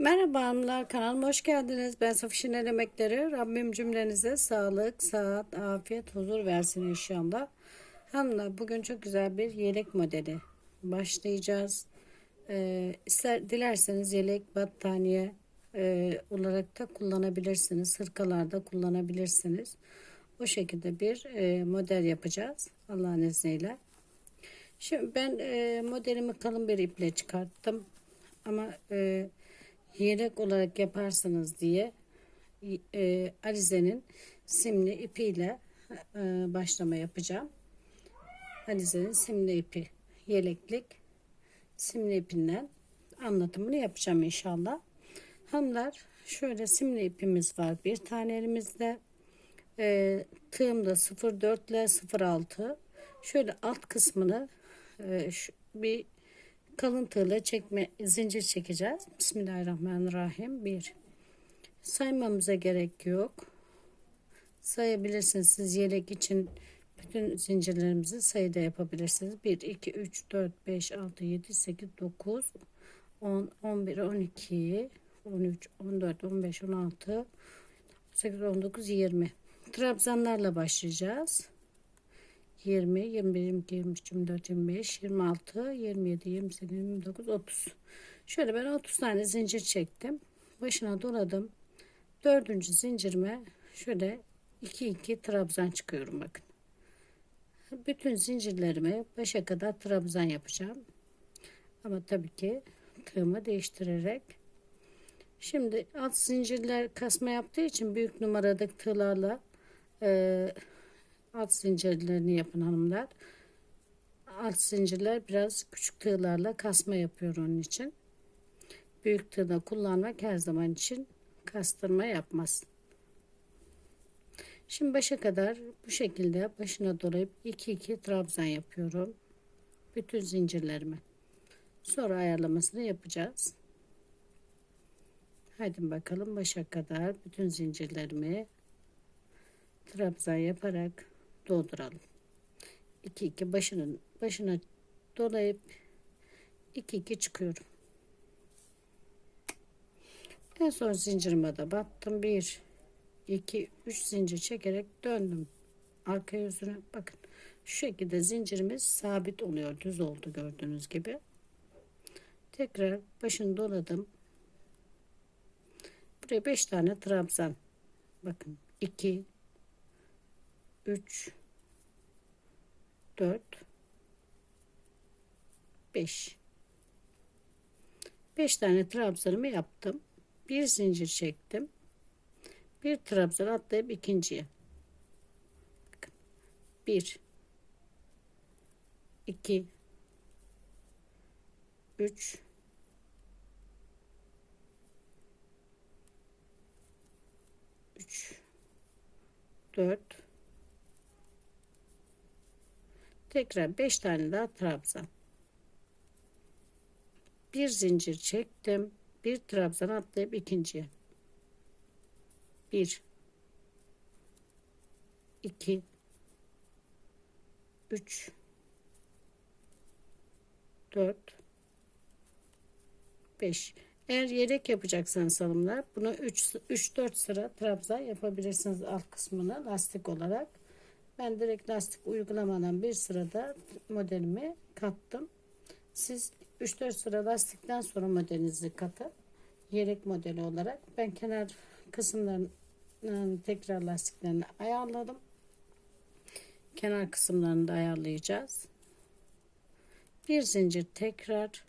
Merhaba hanımlar kanalıma hoş geldiniz. Ben Safişin El Emekleri. Rabbim cümlenize sağlık, sıhhat, afiyet, huzur versin inşallah. Hanımlar bugün çok güzel bir yelek modeli başlayacağız. Ee, ister dilerseniz yelek, battaniye e, olarak da kullanabilirsiniz. Hırkalarda kullanabilirsiniz. O şekilde bir e, model yapacağız Allah'ın izniyle. Şimdi ben e, modelimi kalın bir iple çıkarttım. Ama e, yelek olarak yaparsınız diye e, Alize'nin simli ipiyle e, başlama yapacağım. Alize'nin simli ipi yeleklik simli ipinden anlatımını yapacağım inşallah. Hanımlar şöyle simli ipimiz var bir tane elimizde. E, tığım da 04 ile 06. Şöyle alt kısmını e, şu, bir kalın tığla çekme zincir çekeceğiz. Bismillahirrahmanirrahim. 1. Saymamıza gerek yok. Sayabilirsiniz siz yelek için bütün zincirlerimizi sayıda yapabilirsiniz. 1 2 3 4 5 6 7 8 9 10 11 12 13 14 15 16 18 19 20 trabzanlarla başlayacağız. 20, 21, 22, 23, 24, 25, 26, 27, 28, 29, 30. Şöyle ben 30 tane zincir çektim. Başına doladım. Dördüncü zincirime şöyle 2 2 trabzan çıkıyorum bakın. Bütün zincirlerimi başa kadar trabzan yapacağım. Ama tabii ki tığımı değiştirerek. Şimdi alt zincirler kasma yaptığı için büyük numaradaki tığlarla e, alt zincirlerini yapın hanımlar. Alt zincirler biraz küçük tığlarla kasma yapıyor onun için. Büyük tığda kullanmak her zaman için kastırma yapmaz. Şimdi başa kadar bu şekilde başına dolayıp 2 2 trabzan yapıyorum. Bütün zincirlerimi. Sonra ayarlamasını yapacağız. Hadi bakalım başa kadar bütün zincirlerimi trabzan yaparak dolduralım. 2 2 başının başına dolayıp 2 2 çıkıyorum. En son zincirime de battım. 1 2 3 zincir çekerek döndüm. Arka yüzüne bakın. Şu şekilde zincirimiz sabit oluyor. Düz oldu gördüğünüz gibi. Tekrar başını doladım. Buraya 5 tane trabzan. Bakın 2 3 4 5 5 tane trabzanımı yaptım. Bir zincir çektim. Bir trabzan atlayıp ikinciye. Bakın. 1 2 3 3 4 tekrar 5 tane daha trabzan. Bir zincir çektim. Bir trabzan atlayıp ikinciye. 1 2 3 4 5 eğer yelek yapacaksanız hanımlar bunu 3 3 4 sıra trabzan yapabilirsiniz alt kısmına lastik olarak ben direkt lastik uygulamadan bir sırada modelimi kattım. Siz 3-4 sıra lastikten sonra modelinizi katın. Yelek modeli olarak. Ben kenar kısımlarının tekrar lastiklerini ayarladım. Kenar kısımlarını da ayarlayacağız. Bir zincir tekrar.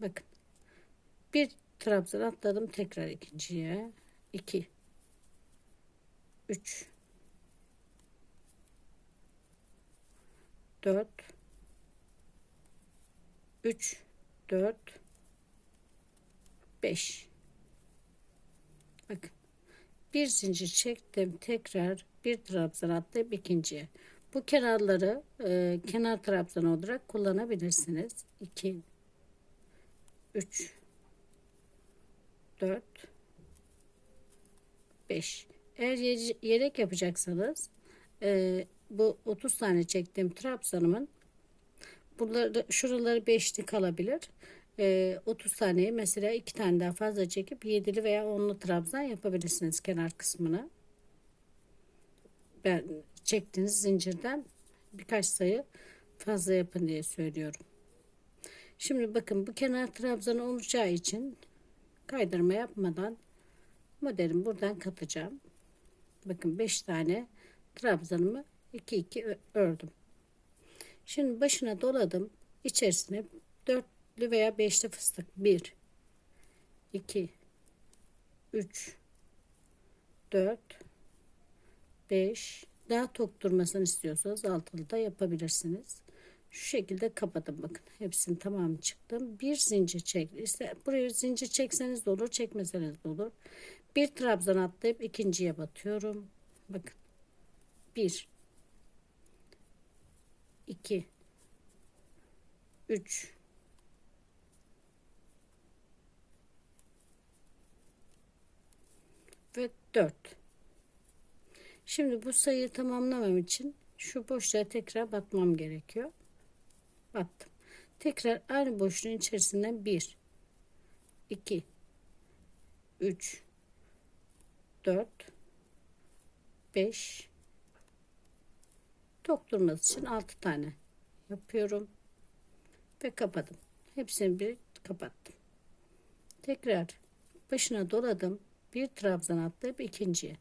Bakın. Bir trabzan atladım tekrar ikinciye. 2 3 4 3 4 5 bakın bir zincir çektim tekrar bir trabzan atlayıp ikinciye. Bu kenarları e, kenar trabzan olarak kullanabilirsiniz. 2 3 4 5 eğer yelek yapacaksanız e, bu 30 tane çektiğim trabzanımın buraları şuraları beşli kalabilir. e, 30 taneye mesela 2 tane daha fazla çekip 7'li veya 10'lu trabzan yapabilirsiniz kenar kısmını. Ben çektiğiniz zincirden birkaç sayı fazla yapın diye söylüyorum. Şimdi bakın bu kenar trabzan olacağı için kaydırma yapmadan modelimi buradan katacağım. Bakın 5 tane trabzanımı 2 2 ördüm. Şimdi başına doladım. İçerisine dörtlü veya beşli fıstık 1 2 3 4 5 daha tok durmasını istiyorsanız altılı da yapabilirsiniz. Şu şekilde kapadım bakın. Hepsini tamamı çıktım. Bir zincir çek. İşte buraya zincir çekseniz de olur, çekmeseniz de olur. Bir trabzan atlayıp ikinciye batıyorum. Bakın. Bir. iki, Üç. Ve dört. Şimdi bu sayıyı tamamlamam için şu boşluğa tekrar batmam gerekiyor. Battım. Tekrar aynı boşluğun içerisinden 1 2 3 4 5 tok için 6 tane yapıyorum ve kapadım. Hepsini bir kapattım. Tekrar başına doladım. Bir trabzan atlayıp ikinciye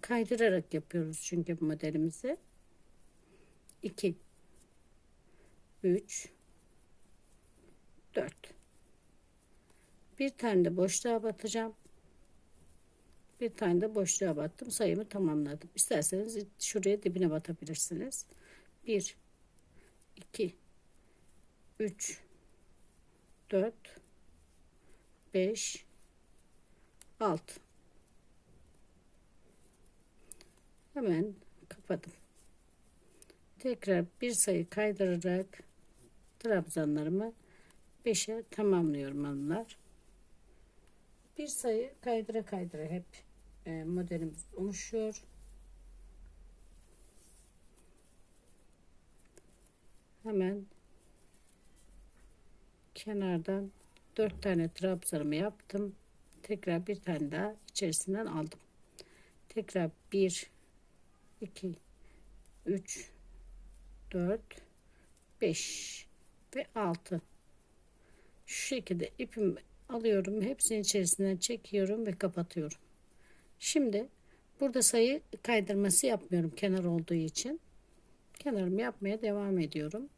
kaydırarak yapıyoruz çünkü bu modelimizi. 2 3 4 bir tane de boşluğa batacağım bir tane de boşluğa battım sayımı tamamladım. İsterseniz şuraya dibine batabilirsiniz. 1 2 3 4 5 6 hemen kapadım. Tekrar bir sayı kaydırarak trabzanlarımı 5'e tamamlıyorum hanımlar. Bir sayı kaydıra kaydıra hep e, modelimiz oluşuyor. Hemen kenardan 4 tane trabzanımı yaptım. Tekrar bir tane daha içerisinden aldım. Tekrar 1 2 3 4 5 ve 6 şu şekilde ipimi alıyorum hepsinin içerisinden çekiyorum ve kapatıyorum şimdi burada sayı kaydırması yapmıyorum kenar olduğu için kenarımı yapmaya devam ediyorum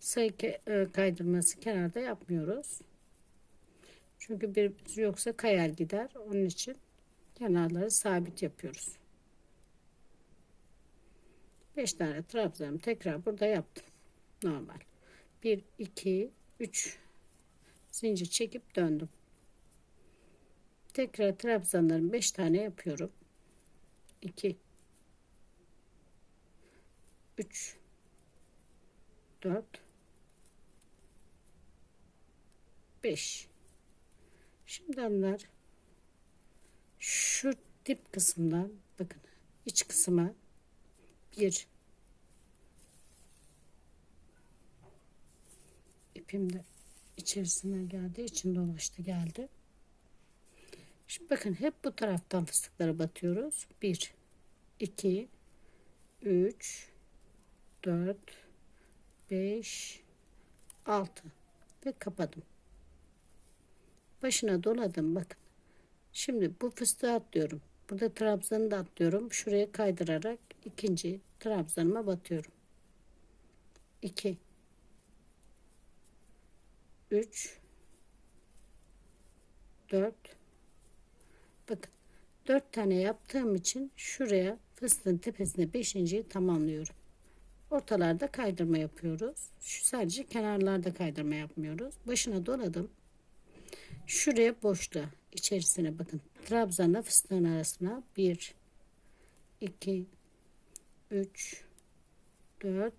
sayı e, kaydırması kenarda yapmıyoruz çünkü bir yoksa kayar gider onun için kenarları sabit yapıyoruz 5 tane trabzanımı tekrar burada yaptım. Normal. 1, 2, 3 zincir çekip döndüm. Tekrar trabzanlarımı 5 tane yapıyorum. 2 3 4 5 Şimdi onlar şu dip kısımdan bakın iç kısma bir. İpim de içerisine geldi için dolaştı geldi şimdi bakın hep bu taraftan fıstıklara batıyoruz. 1 2 3 4 5 6 ve kapadım. Başına doladım bakın. Şimdi bu fıstığı atlıyorum. Burada trabzanı da atlıyorum. Şuraya kaydırarak ikinci trabzanıma batıyorum. 2 3 4 Bakın 4 tane yaptığım için şuraya fıstığın tepesine 5.yi tamamlıyorum. Ortalarda kaydırma yapıyoruz. Şu sadece kenarlarda kaydırma yapmıyoruz. Başına doladım. Şuraya boşluğa içerisine bakın. Trabzanla fıstığın arasına 1 2 3 4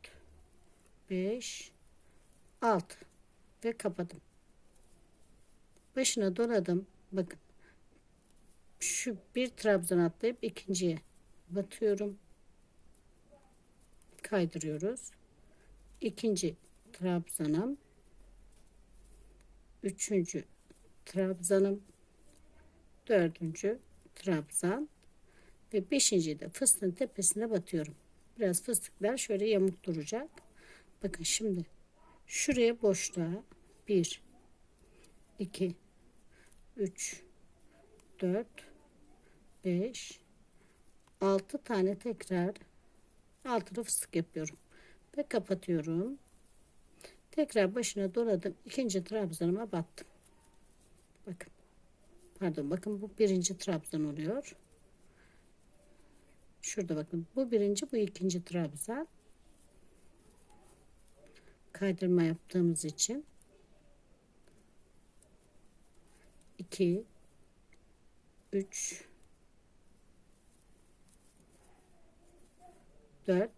5 6 ve kapadım. Başına doladım. Bakın. Şu bir trabzan atlayıp ikinciye batıyorum. Kaydırıyoruz. İkinci trabzanım üçüncü trabzanım, dördüncü trabzan ve beşinci de fıstığın tepesine batıyorum. Biraz fıstıklar şöyle yamuk duracak. Bakın şimdi şuraya boşluğa 1 2 3 4 5 6 tane tekrar altına fıstık yapıyorum ve kapatıyorum. Tekrar başına doladım. ikinci trabzanıma battım. Bakın. Pardon bakın bu birinci trabzan oluyor. Şurada bakın. Bu birinci bu ikinci trabzan. Kaydırma yaptığımız için. 2 3 4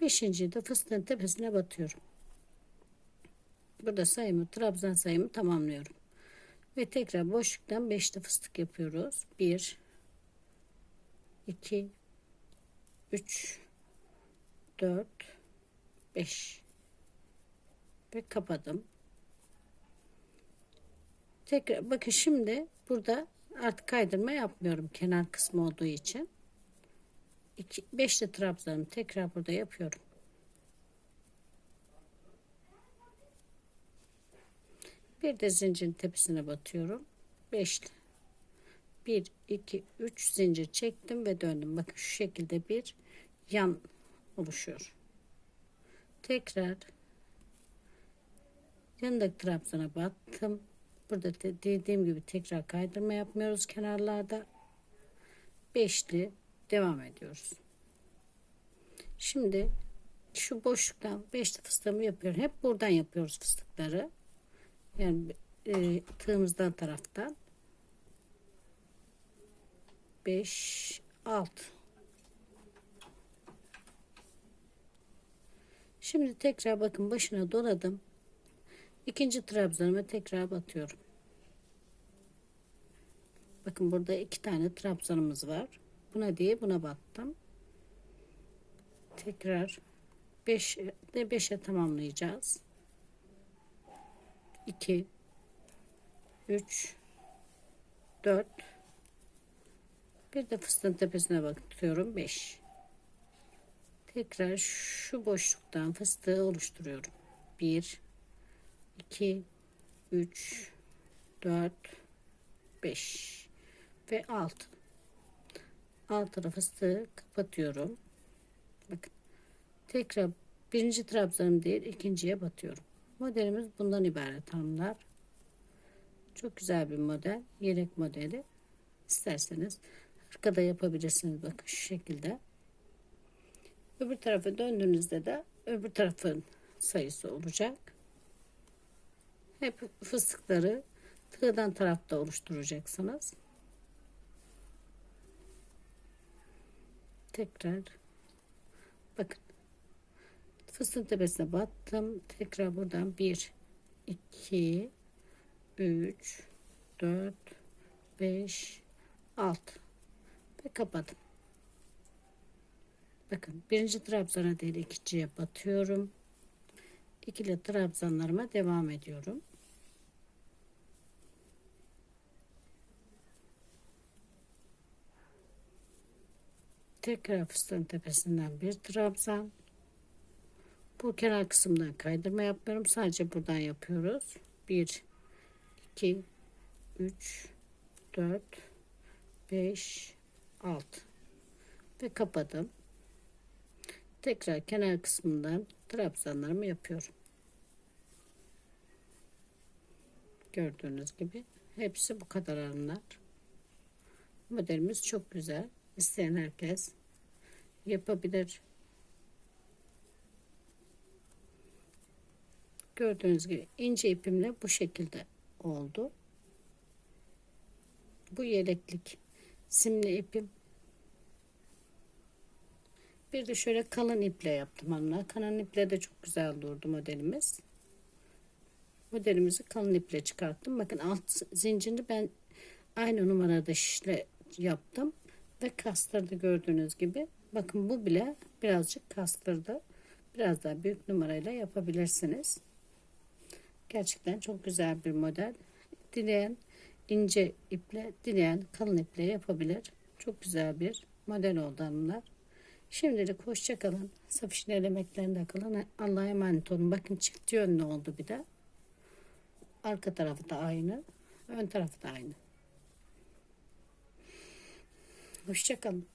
Beşinci de fıstığın tepesine batıyorum. Burada sayımı, trabzan sayımı tamamlıyorum. Ve tekrar boşluktan 5'te fıstık yapıyoruz. 1 2 3 4 5 ve kapadım. Tekrar bakın şimdi burada artık kaydırma yapmıyorum kenar kısmı olduğu için. 2 5'te trabzanımı tekrar burada yapıyorum. Bir de zincirin tepesine batıyorum. Beşli. 1 2 3 zincir çektim ve döndüm. Bakın şu şekilde bir yan oluşuyor. Tekrar yanındaki trabzana battım. Burada de dediğim gibi tekrar kaydırma yapmıyoruz kenarlarda. Beşli devam ediyoruz. Şimdi şu boşluktan beşli fıstığımı yapıyorum. Hep buradan yapıyoruz fıstıkları. Yani e, tığımızdan taraftan. 5 6 Şimdi tekrar bakın başına doladım. İkinci trabzanıma tekrar batıyorum. Bakın burada iki tane trabzanımız var. Buna diye buna battım. Tekrar 5 de 5'e tamamlayacağız. 2 3 4 bir de fıstığın tepesine bakıyorum 5 tekrar şu boşluktan fıstığı oluşturuyorum 1 2 3 4 5 ve 6 altına fıstığı kapatıyorum. Bakın tekrar birinci trabzanım değil ikinciye batıyorum. Modelimiz bundan ibaret hanımlar. Çok güzel bir model yelek modeli. İsterseniz arkada yapabilirsiniz bakın şu şekilde. Öbür tarafa döndüğünüzde de öbür tarafın sayısı olacak. Hep fıstıkları tığdan tarafta oluşturacaksınız tekrar. Bakın. Fıstığın tepesine battım. Tekrar buradan 1 2 3 4 5 6 ve kapadım. Bakın birinci trabzana değil ikinciye batıyorum. İkili trabzanlarıma devam ediyorum tekrar fıstığın tepesinden bir trabzan. Bu kenar kısımdan kaydırma yapmıyorum. Sadece buradan yapıyoruz. 1 2 3 4 5 6 ve kapadım. Tekrar kenar kısmından trabzanlarımı yapıyorum. Gördüğünüz gibi hepsi bu kadar alanlar modelimiz çok güzel isteyen herkes yapabilir gördüğünüz gibi ince ipimle bu şekilde oldu. Bu yeleklik simli ipim. Bir de şöyle kalın iple yaptım hanımlar. Kalın iple de çok güzel durdu modelimiz. Modelimizi kalın iple çıkarttım. Bakın alt zincirini ben aynı numarada şişle yaptım. Ve kastırdı gördüğünüz gibi. Bakın bu bile birazcık kastırdı. Biraz daha büyük numarayla yapabilirsiniz. Gerçekten çok güzel bir model. Dileyen ince iple, dileyen kalın iple yapabilir. Çok güzel bir model oldu hanımlar. Şimdilik hoşça kalın. Safişin elemeklerinde kalın. Allah'a emanet olun. Bakın çift yönlü oldu bir de. Arka tarafı da aynı. Ön tarafı da aynı. Hoşça kalın.